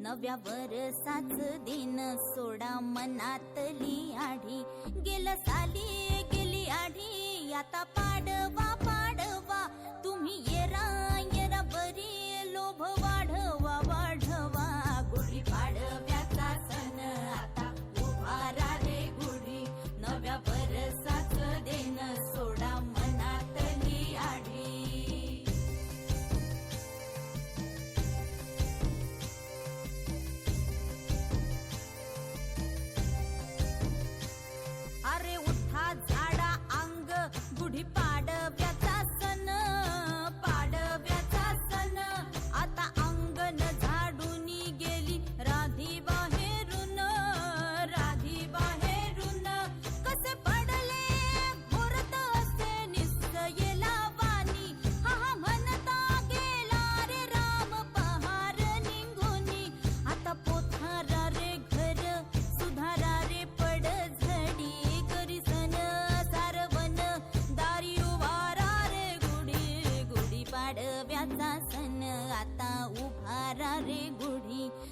नव्या वरसाच दिन सोडा मनातली आढी. गेल साली गेली आढी. आता पाडवा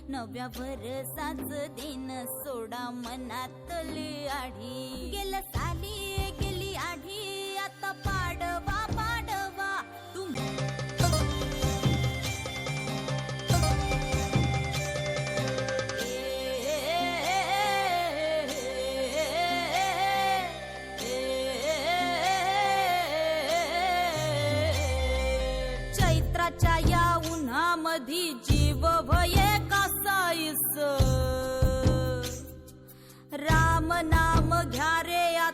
नव्या भरसाच दिन सोडा मनातली आढी. गेल साली गेली आढी आता पाडवा पाडवा. चैत्राच्या आधी जीव भये कसाईस राम नाम घ्या रे या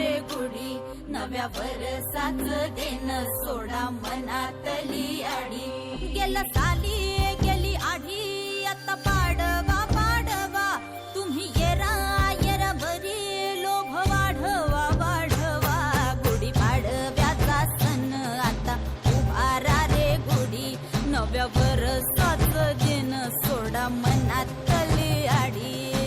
रे गुढी नव्या वरसाच देन सोडा मनातली आडी. गेलं साली गेली आढी आता पाडवा पाडवा. तुम्ही येरा येरा भरी लोभ वाढवा वाढवा. गुढी पाडव्याचा सण आता उभारा रे गुढी. नव्या वरसाच देन सोडा मनातली आडी.